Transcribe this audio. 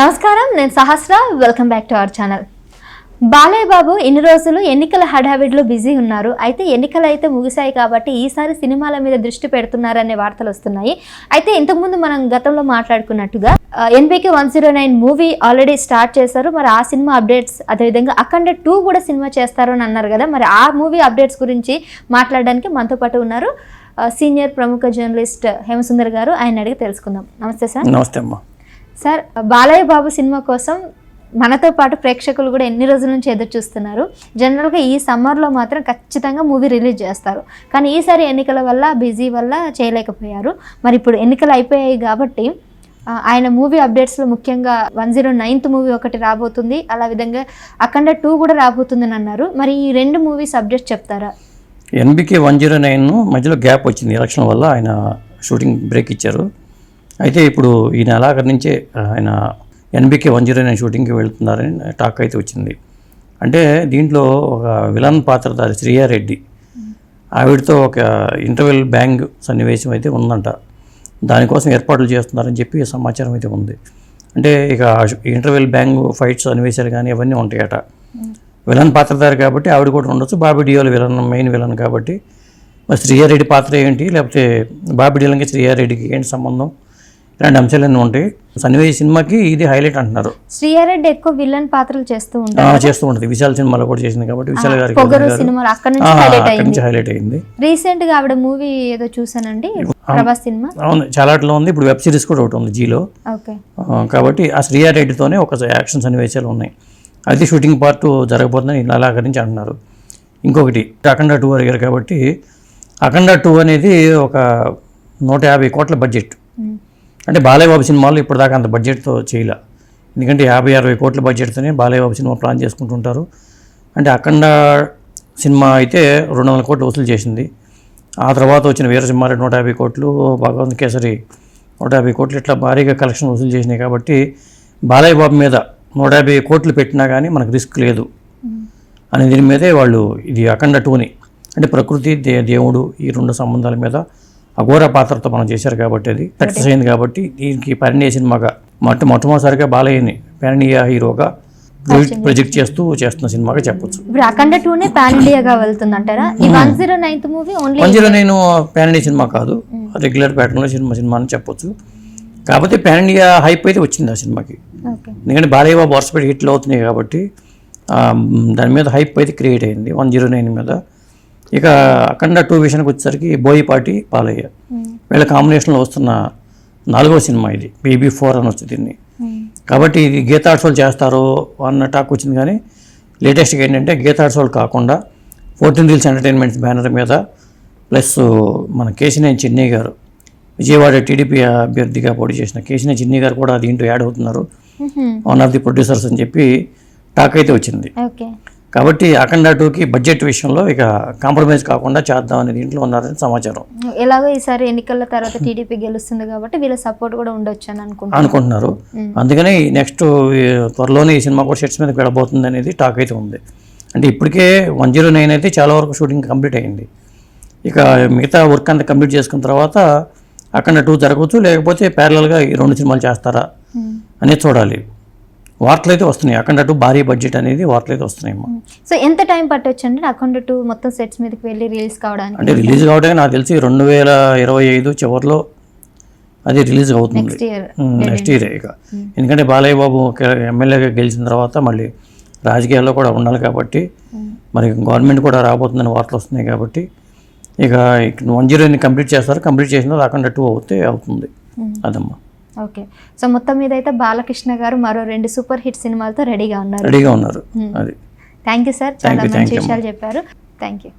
నమస్కారం నేను Sahasra. Welcome back to our channel Balayya Babu ఇన్ని రోజులు ఎన్నికల హడావిడిలో బిజీ ఉన్నారు. అయితే ఎన్నికలు అయితే ముగిశాయి కాబట్టి ఈసారి సినిమాల మీద దృష్టి పెడుతున్నారనే వార్తలు వస్తున్నాయి. అయితే ఇంతకుముందు మనం గతంలో మాట్లాడుకున్నట్టుగా NBK one zero nine movie already start చేశారు. మరి ఆ సినిమా అప్డేట్స్ అదేవిధంగా అఖండ టూ కూడా సినిమా చేస్తారు అని అన్నారు కదా. మరి ఆ మూవీ అప్డేట్స్ గురించి మాట్లాడడానికి మనతో పాటు ఉన్నారు సీనియర్ ప్రముఖ జర్నలిస్ట్ హేమసుందర్ గారు. ఆయన అడిగి తెలుసుకుందాం. నమస్తే సార్. నమస్తే అమ్మా. సార్ బాలయ్య బాబు సినిమా కోసం మనతో పాటు ప్రేక్షకులు కూడా ఎన్ని రోజుల నుంచి ఎదురు చూస్తున్నారు? జనరల్గా ఈ సమ్మర్లో మాత్రం ఖచ్చితంగా మూవీ రిలీజ్ చేస్తారు. కానీ ఈసారి ఎన్నికల వల్ల బిజీ వల్ల చేయలేకపోయారు. మరి ఇప్పుడు ఎన్నికలు అయిపోయాయి కాబట్టి ఆయన మూవీ అప్డేట్స్లో ముఖ్యంగా వన్ జీరో నైన్త్ మూవీ ఒకటి రాబోతుంది. అలా విధంగా అఖండ టూ కూడా రాబోతుందని అన్నారు. మరి ఈ రెండు మూవీస్ అప్డేట్స్ చెప్తారా? ఎన్బికే వన్ జీరో నైన్ మధ్యలో గ్యాప్ వచ్చింది. ఎలక్షన్ వల్ల ఆయన షూటింగ్ బ్రేక్ ఇచ్చారు. అయితే ఇప్పుడు ఈ నెలాఖరు నుంచే ఆయన ఎన్బికే వన్ జీరో నైన్ షూటింగ్కి వెళ్తున్నారని టాక్ అయితే వచ్చింది. అంటే దీంట్లో ఒక విలన్ పాత్రధారి శ్రీయారెడ్డి ఆవిడతో ఒక ఇంటర్వెల్ బ్యాంగ్ సన్నివేశం అయితే ఉందంట. దానికోసం ఏర్పాట్లు చేస్తున్నారని చెప్పి సమాచారం అయితే ఉంది. అంటే ఇక ఇంటర్వెల్ బ్యాంగ్ ఫైట్స్ సన్నివేశాలు కానీ ఇవన్నీ ఉంటాయట. విలన్ పాత్రధారి కాబట్టి ఆవిడ కూడా ఉండొచ్చు. Bobby Deol villain main villain కాబట్టి. మరి శ్రీయారెడ్డి పాత్ర ఏంటి? లేకపోతే బాబీ డియోలకి శ్రీయారెడ్డికి ఏంటి సంబంధం? ఇలాంటి అంశాలన్నీ ఉంటాయి. సన్నివేశ సినిమాకి ఇది హైలైట్ అంటున్నారు. శ్రీయారెడ్డి ఎక్కువ విలన్ పాత్రలు చేస్తూ ఉంటారు చేస్తూ ఉంటుంది. విశాల్ సినిమాలో కూడా చేసింది కాబట్టి విశాల్ గారికి పొగరు సినిమాలు అక్కడ నుంచి హైలైట్ అయింది. నుంచి హైలైట్ అయింది. రీసెంట్గా ఆవిడ మూవీ ఏదో చూసానండి ప్రభాస్ సినిమా. అవును చాలాట్లో ఉంది. ఇప్పుడు వెబ్ సిరీస్ కూడా ఒకటి ఉంది జీలో. ఓకే. కాబట్టి ఆ శ్రీయారెడ్డితోనే ఒక యాక్షన్ సన్నివేశాలు ఉన్నాయి. అది షూటింగ్ పార్ట్ జరగబోతుందని నుంచి అంటున్నారు. ఇంకొకటి అఖండ టూ అడిగారు కాబట్టి అఖండ టూ అనేది ఒక నూట యాభై కోట్ల బడ్జెట్. అంటే బాలయ్య బాబు సినిమాలు ఇప్పటిదాకా అంత బడ్జెట్తో చేయలే. ఎందుకంటే యాభై అరవై కోట్ల బడ్జెట్తోనే బాలయ్య బాబు సినిమా ప్లాన్ చేసుకుంటుంటారు. అంటే అఖండ సినిమా అయితే రెండు వందల కోట్లు వసూలు చేసింది. ఆ తర్వాత వచ్చిన వీరసింహారెడ్డి నూట యాభై కోట్లు భగవంత్ కేసరి నూట యాభై కోట్లు ఇట్లా భారీగా కలెక్షన్ వసూలు చేసినాయి కాబట్టి బాలయ్య బాబు మీద నూట యాభై కోట్లు పెట్టినా కానీ మనకు రిస్క్ లేదు. అనే దీని మీదే వాళ్ళు ఇది అఖండ టూని. అంటే ప్రకృతి దే దేవుడు ఈ రెండు సంబంధాల మీద అఘోర పాత్రతో మనం చేశారు కాబట్టి అది. సక్సెస్ అయింది కాబట్టి దీనికి పరిణయ సినిమాగా మొట్ట మొట్టమొదటిసారిగా బాలయ్యని పరిణయ హీరోగా ప్రొజెక్ట్ చేస్తూ చేస్తున్న సినిమాగా చెప్పొచ్చు. ఇప్పుడు అఖండ టూనే పాన్ ఇండియాగా వెళ్తుంది అంటారా ఈ one zero ninth movie only మంజీలో నేను పాన్ ఇండియా సినిమా కాదు. రెగ్యులర్ ప్యాటర్న్లో సినిమా సినిమా అని చెప్పొచ్చు. కాకపోతే పాన్ ఇండియా హైప్ అయితే వచ్చింది ఆ సినిమాకి. ఎందుకంటే బాలయ్య బాబు వరుసపెట్టి హిట్లు అవుతున్నాయి కాబట్టి దాని మీద హైప్ అయితే క్రియేట్ అయింది. వన్ జీరో నైన్ మీద. ఇక అఖండ టూ విషయానికి వచ్చేసరికి బోయిపాటి బాలయ్య వీళ్ళ కాంబినేషన్లో వస్తున్న నాలుగో సినిమా ఇది బీబీ ఫోర్ అని వచ్చి దీన్ని. కాబట్టి ఇది గీతాడ్సోలు చేస్తారో అన్న టాక్ వచ్చింది కానీ లేటెస్ట్గా ఏంటంటే గీతాడ్సోలు కాకుండా ఫోర్టీన్ రీల్స్ ఎంటర్టైన్మెంట్స్ బ్యానర్ మీద ప్లస్ మన కేసినేని చిన్ని గారు విజయవాడ టీడీపీ అభ్యర్థిగా పోటీ చేసిన కేసినేని చిన్ని గారు కూడా దీంట్లో యాడ్ అవుతున్నారు. వన్ ఆఫ్ ది ప్రొడ్యూసర్స్ అని చెప్పి టాక్ అయితే వచ్చింది. ఓకే. కాబట్టి అఖండ టూకి బడ్జెట్ విషయంలో ఇక కాంప్రమైజ్ కాకుండా చేద్దామని దీంట్లో ఉన్నారని సమాచారం. ఎలాగో ఈసారి ఎన్నికల తర్వాత టీడీపీ గెలుస్తుంది కాబట్టి వీళ్ళ సపోర్ట్ కూడా ఉండొచ్చు అని అనుకుంటున్నాను. అనుకుంటున్నారు. అందుకని నెక్స్ట్ త్వరలోనే ఈ సినిమా కూడా సెట్స్ మీదకి వెళ్ళబోతుంది అనేది టాక్ అయితే ఉంది. అంటే ఇప్పటికే వన్ జీరో నైన్ అయితే చాలా వరకు షూటింగ్ కంప్లీట్ అయింది. ఇక మిగతా వర్క్ అంతా కంప్లీట్ చేసుకున్న తర్వాత అక్కడ టూ జరగవచ్చు లేకపోతే ప్యారలల్గా ఈ రెండు సినిమాలు చేస్తారా అనేది చూడాలి. వార్తలు అయితే వస్తున్నాయి. అక్కడ టూ భారీ బడ్జెట్ అనేది వార్తలు అయితే వస్తున్నాయి అమ్మా. సో ఎంత టైం పట్టొచ్చు అండి అఖండ టూ మొత్తం సెట్స్ మీదకి వెళ్ళి రిలీజ్ కావడానికి? అంటే రిలీజ్ కావడానికి నాకు తెలిసి రెండు వేల ఇరవై ఐదు చివరిలో అది రిలీజ్ అవుతుంది. నెక్స్ట్ ఇయర్ ఇక. ఎందుకంటే బాలయ్య బాబు ఒక ఎమ్మెల్యేగా గెలిచిన తర్వాత మళ్ళీ రాజకీయాల్లో కూడా ఉండాలి కాబట్టి మరి గవర్నమెంట్ కూడా రాబోతుందని వార్తలు వస్తున్నాయి కాబట్టి ఇక వన్ జీరోని కంప్లీట్ చేస్తారు. కంప్లీట్ చేసిన రాకుండా టూ అవుతే అవుతుంది. అదమ్మా. ఓకే. సో మొత్తం మీద అయితే బాలకృష్ణ గారు మరో రెండు సూపర్ హిట్ సినిమాలతో రెడీగా ఉన్నారు. రెడీగా ఉన్నారు. అది. థ్యాంక్ యూ సార్ చాలా మంచి విషయాలు చెప్పారు. Thank you